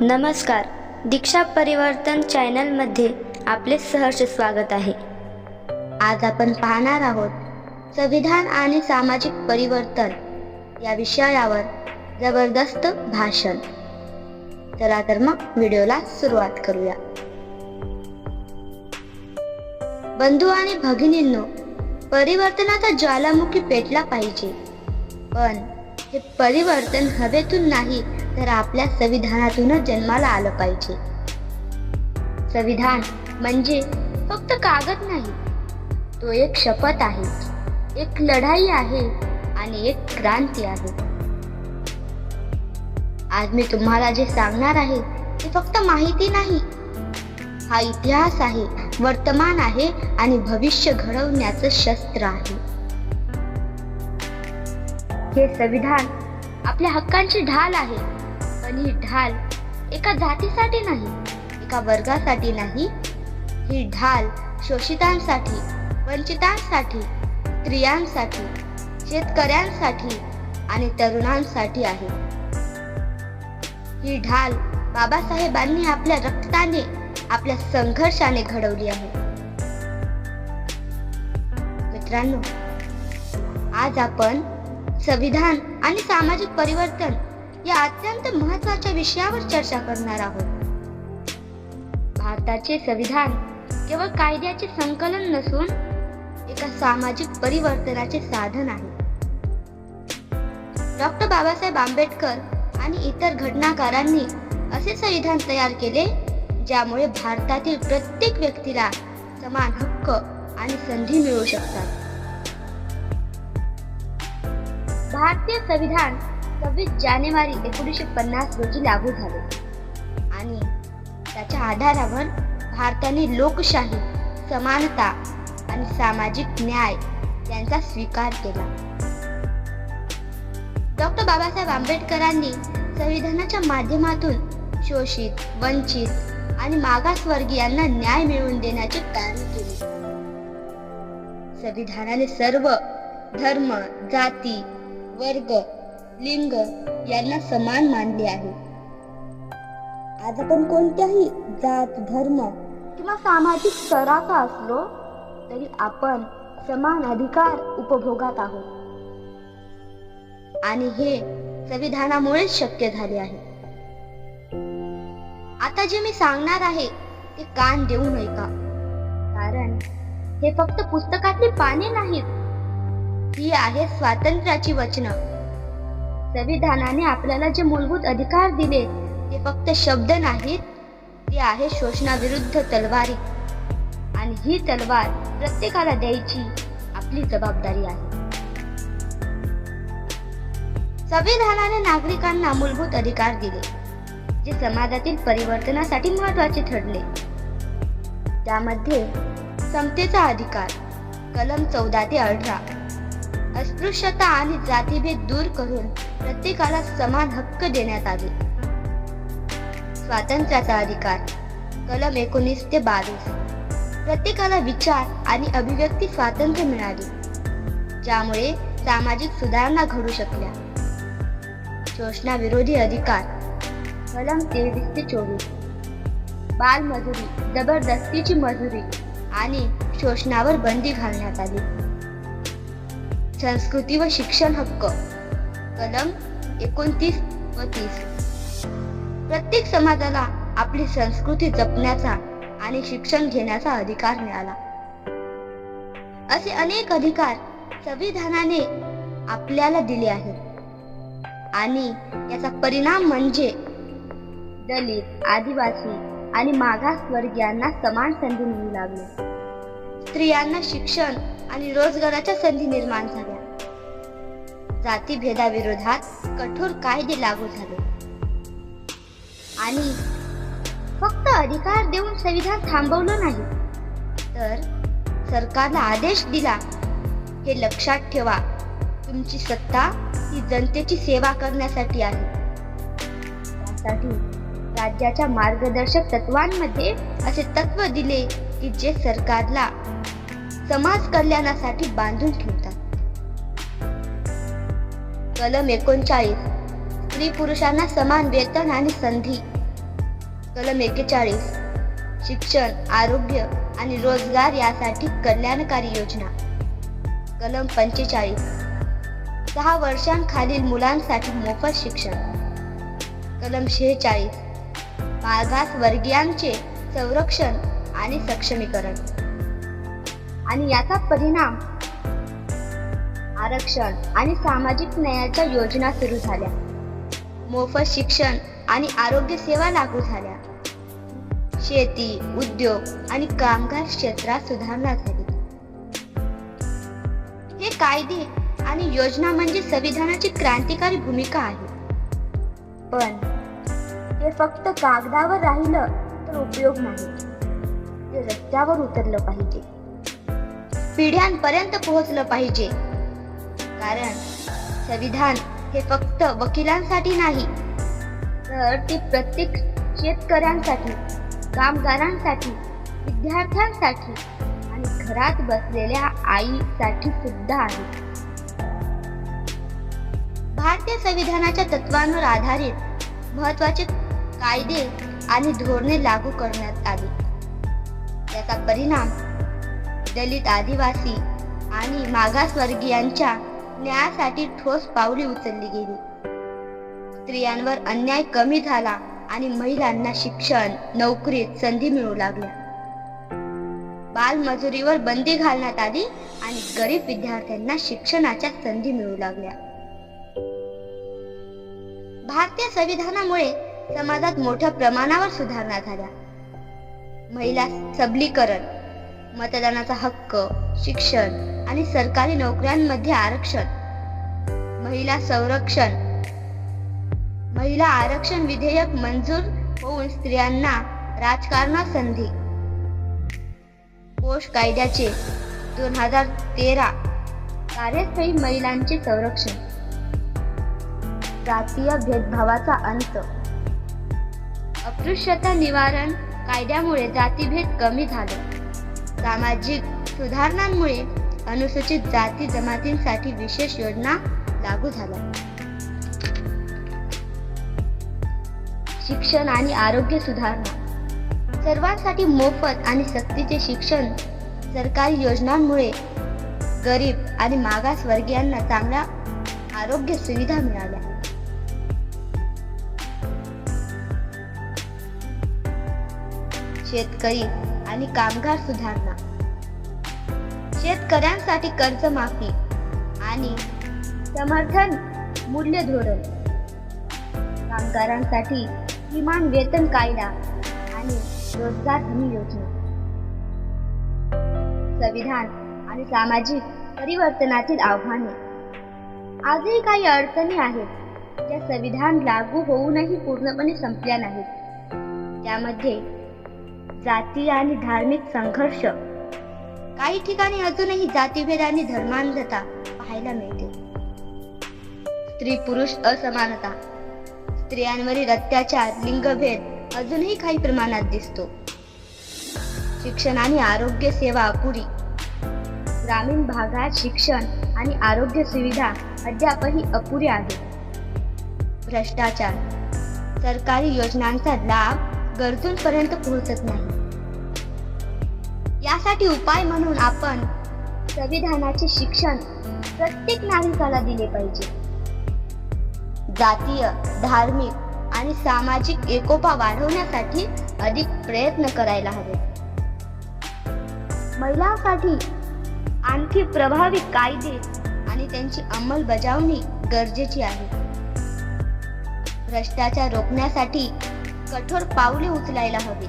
नमस्कार. दीक्षा परिवर्तन चॅनलमध्ये आपले सहर्ष स्वागत आहे. आज आपण पाहणार आहोत संविधान आणि सामाजिक परिवर्तन या विषयावर जबरदस्त भाषण. चला तर मग व्हिडिओला सुरुवात करूया. बंधू आणि भगिनींनो परिवर्तनाचा ज्वालामुखी पेटला पाहिजे. पण हे परिवर्तन हवेतून नाही तर आपल्या संविधानातूनच जन्माला आलं पाहिजे. संविधान म्हणजे फक्त कागद नाही तो एक शपथ आहे एक लढाई आहे आणि एक क्रांती आहे. आज मी तुम्हाला जे सांगणार आहे ते फक्त माहिती नाही. हा इतिहास आहे वर्तमान आहे आणि भविष्य घडवण्याचं शस्त्र आहे. हे संविधान आपल्या हक्कांची ढाल आहे. पण ही ढाल एका जातीसाठी नाही एका वर्गासाठी नाही. ही ढाल शोषितांसाठी वंचितांसाठी स्त्रियांसाठी शेतकऱ्यांसाठी आणि तरुणांसाठी आहे. ही ढाल बाबासाहेबांनी आपल्या रक्ताने आपल्या संघर्षाने घडवली आहे. मित्रांनो आज आपण संविधान आणि सामाजिक परिवर्तन या अत्यंत महत्त्वाच्या विषयावर चर्चा करणार आहोत. भारताचे संविधान केवळ कायद्याचे संकलन नसून एका सामाजिक परिवर्तनाचे साधन आहे. डॉक्टर बाबासाहेब आंबेडकर आणि इतर घटनाकारांनी असे संविधान तयार केले ज्यामुळे भारतातील प्रत्येक व्यक्तीला समान हक्क आणि संधी मिळू शकतात. भारतीय संविधान सव्वीस जानेवारी एकोणीसशे पन्नास रोजी लागू झाले. आणि त्याच्या आधारावर भारताने लोकशाही समानता आणि सामाजिक न्याय यांचा स्वीकार केला. डॉक्टर बाबासाहेब आंबेडकरांनी संविधानाच्या माध्यमातून शोषित वंचित आणि मागासवर्गीयांना न्याय मिळवून देण्याचे काम केले. संविधानाने सर्व धर्म जाती वर्ग लिंग यांना समान मानले आहे. आज आपण कोणत्याही जात धर्म किंवा सामाजिक स्तराचा असलो तरी आपण समान अधिकार उपभोगात आहोत. आणि हे संविधानामुळेच शक्य झाले आहे. आता जे मी सांगणार आहे ते कान देऊ नये का? कारण हे फक्त पुस्तकातली पाने नाहीत. ही आहे स्वातंत्र्याची वचनं. संविधानाने आपल्याला जे मूलभूत अधिकार दिले ते फक्त शब्द नाहीत ते आहे शोषणाविरुद्ध तलवारी. आणि ही तलवार प्रत्येकाला द्यायची आपली जबाबदारी आहे. संविधानाने नागरिकांना मूलभूत अधिकार दिले जे समाजातील परिवर्तनासाठी महत्त्वाचे ठरले. त्यामध्ये समतेचा अधिकार कलम चौदा ते अठरा. अस्पृश्यता आणि जातीभेद दूर करून प्रत्येकाला समान हक्क देण्यात आले. स्वातंत्र्याचा अधिकार कलम एकोणीस ते बावीस. प्रत्येकाला विचार आणि अभिव्यक्ती स्वातंत्र्य मिळाले ज्यामुळे सामाजिक सुधारणा घडू शकल्या. शोषणाविरोधी अधिकार कलम तेवीस ते चोवीस. बालमजुरी जबरदस्तीची मजुरी आणि शोषणावर बंदी घालण्यात आली. संस्कृती व शिक्षण हक्क. कलम एकोणतीस व तीस. प्रत्येक समाजाला आपली संस्कृती जपण्याचा आणि शिक्षण घेण्याचा अधिकार मिळाला. असे अनेक अधिकार संविधानाने आपल्याला दिले आहेत. आणि याचा परिणाम म्हणजे दलित आदिवासी आणि मागासवर्गीयांना समान संधी मिळू लागली. स्त्रियांना शिक्षण आणि रोजगाराच्या संधी निर्माण झाल्या. जातीभेदाविरोधात कठोर कायदे लागू झाले. आणि फक्त अधिकार देऊन संविधान थांबवलं नाही तर सरकारला आदेश दिला हे लक्षात ठेवा तुमची सत्ता ही जनतेची सेवा करण्यासाठी आहे. त्यासाठी राज्याच्या मार्गदर्शक तत्वांमध्ये असे तत्व दिले की जे सरकारला समाज कल्याणासाठी बांधून ठेवतात. कलम एकोणचाळीस. स्त्री पुरुषांना समान वेतन आणि संधी. कलम एकेचाळीस शिक्षण आरोग्य आणि रोजगार यासाठी कल्याणकारी योजना. कलम पंचेचाळीस. सहा वर्षांखालील मुलांसाठी मोफत शिक्षण. कलम शेहेचाळीस. मागास वर्गीयांचे संरक्षण आणि सक्षमीकरण. आणि याचा परिणाम आरक्षण आणि सामाजिक न्यायाच्या योजना सुरू झाल्या. मोफत शिक्षण आणि आरोग्य सेवा लागू झाल्या. शेती उद्योग आणि कामगार क्षेत्रात सुधारणा झाली. हे कायदे आणि योजना म्हणजे संविधानाची क्रांतिकारी भूमिका आहे. पण हे फक्त कागदावर राहिलं तर उपयोग नाही. ते रस्त्यावर उतरलं पाहिजे. पिढ्यांपर्यंत पोहोचलं पाहिजे. कारण संविधान हे फक्त वकिलांसाठी नाही तर ते प्रत्येक शेतकऱ्यांसाठी कामगारांसाठी विद्यार्थ्यांसाठी आणि घरात बसलेल्या आईसाठी सुद्धा आहे. भारतीय संविधानाच्या तत्वांवर आधारित महत्त्वाचे कायदे आणि धोरणे लागू करण्यात आली. याचा परिणाम दलित आदिवासी आणि मागासवर्गीयांच्या न्यायासाठी ठोस पावले उचलली गेली. स्त्रियांवर अन्याय कमी झाला आणि महिलांना शिक्षण नोकरीत संधी मिळू लागल्या. बालमजुरीवर बंदी घालण्यात आली आणि गरीब विद्यार्थ्यांना शिक्षणाच्या संधी मिळू लागल्या. भारतीय संविधानामुळे समाजात मोठ्या प्रमाणावर सुधारणा झाल्या. महिला सबलीकरण मतदानाचा हक्क शिक्षण आणि सरकारी नोकऱ्यांमध्ये आरक्षण. महिला संरक्षण. महिला आरक्षण विधेयक मंजूर होऊन स्त्रियांना राजकारणात संधी. पोष कायद्याचे दोन हजार तेरा कार्यस्थळी महिलांचे संरक्षण. जातीय भेदभावाचा अंत. अस्पृश्यता निवारण कायद्यामुळे जातीभेद कमी झाले. सामाजिक सुधारणांमुळे अनुसूचित जाती जमातींसाठी विशेष योजना लागू झाल्या. शिक्षण आणि आरोग्य सुधारणा. सर्वांसाठी मोफत आणि सक्तीचे शिक्षण सरकारी योजनांमुळे गरीब आणि मागासवर्गीयांना चांगल्या आरोग्य सुविधा मिळाल्या. शेतकरी आणि कामगार सुधारणा. शेतकऱ्यांसाठी कर्जमाफी आणि समर्थन मूल्य धोरण. कामगारांसाठी किमान वेतन कायदा आणि रोजगार हमी योजना. संविधान आणि सामाजिक परिवर्तनातील आव्हाने. आजही काही अडचणी आहेत. ज्या संविधान लागू होऊनही पूर्णपणे संपल्या नाहीत. त्यामध्ये जाती आणि धार्मिक संघर्ष. काही ठिकाणी अजूनही जातीभेद आणि धर्मांधता पाहायला मिळते. स्त्री पुरुष असमानता. स्त्रियांवरील अत्याचार लिंगभेद अजूनही काही प्रमाणात दिसतो. शिक्षण आणि आरोग्य सेवा अपुरी. ग्रामीण भागात शिक्षण आणि आरोग्य सुविधा अद्यापही अपुऱ्या आहेत. भ्रष्टाचार. सरकारी योजनांचा लाभ गरजूंपर्यंत पोहोचत नाही. यासाठी उपाय म्हणून आपण संविधानाचे शिक्षण प्रत्येक नागरिकाला दिले पाहिजे. जातीय धार्मिक आणि सामाजिक एकोपा वाढवण्यासाठी अधिक प्रयत्न करायला हवे. महिलांसाठी आणखी प्रभावी कायदे आणि त्यांची अंमलबजावणी गरजेची आहे. भ्रष्टाचार रोखण्यासाठी कठोर पावले उचलायला हवी.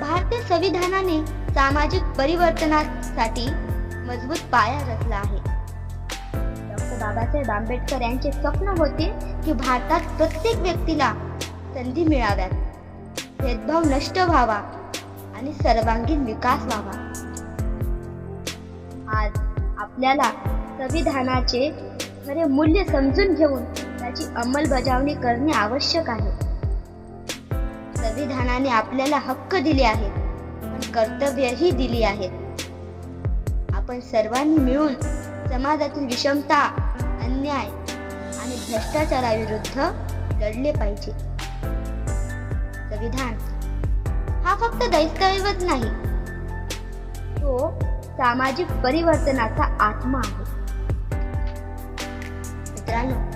भारतीय संविधानाने सामाजिक परिवर्तनासाठी मजबूत पाया रचला आहे. डॉक्टर बाबासाहेब आंबेडकर यांचे स्वप्न होते की भारतात प्रत्येक व्यक्तीला संधी मिळाव्यात. भेदभाव नष्ट व्हावा आणि सर्वांगीण विकास व्हावा. आज आपल्याला संविधानाचे खरे मूल्य समजून घेऊन त्याची अंमलबजावणी करणे आवश्यक आहे. संविधानाने आपल्याला हक्क दिले आहेत पण कर्तव्यही दिली आहेत. आपण सर्वांनी मिळून समाजातील विषमता अन्याय आणि भ्रष्टाचाराविरुद्ध लढले पाहिजे. संविधान हा फक्त दस्तऐवज नाही तो सामाजिक परिवर्तनाचा आत्मा आहे. मित्रांनो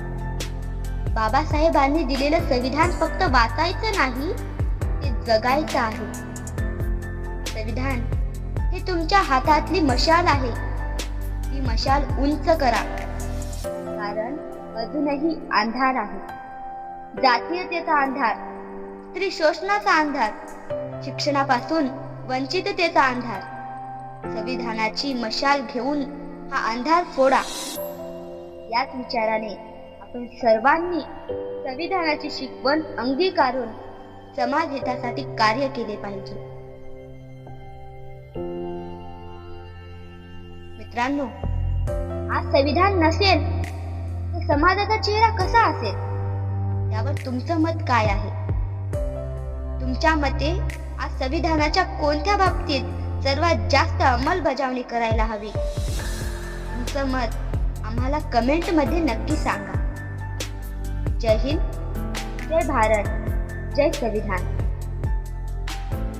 बाबासाहेबांनी दिलेलं संविधान फक्त वाचायचं नाही ते जगायचं आहे. संविधान हे तुमच्या हातातली मशाल आहे. ती मशाल उंच करा. कारण अजूनही अंधार आहे. जातीयतेचा अंधार स्त्री शोषणाचा अंधार शिक्षणापासून वंचिततेचा अंधार. संविधानाची मशाल घेऊन हा अंधार फोडा. याच विचाराने आपण सर्वांनी संविधानाची शिकवण अंगीकारून समाज हितासाठी कार्य केले पाहिजे. मित्रांनो आज संविधान नसेल तर समाजाचा चेहरा कसा असेल? यावर तुमचं मत काय आहे? तुमच्या मते आज संविधानाच्या कोणत्या बाबतीत सर्वात जास्त अंमलबजावणी करायला हवी? तुमचं मत आम्हाला कमेंटमध्ये नक्की सांगा. जय हिंद जय भारत जय संविधान।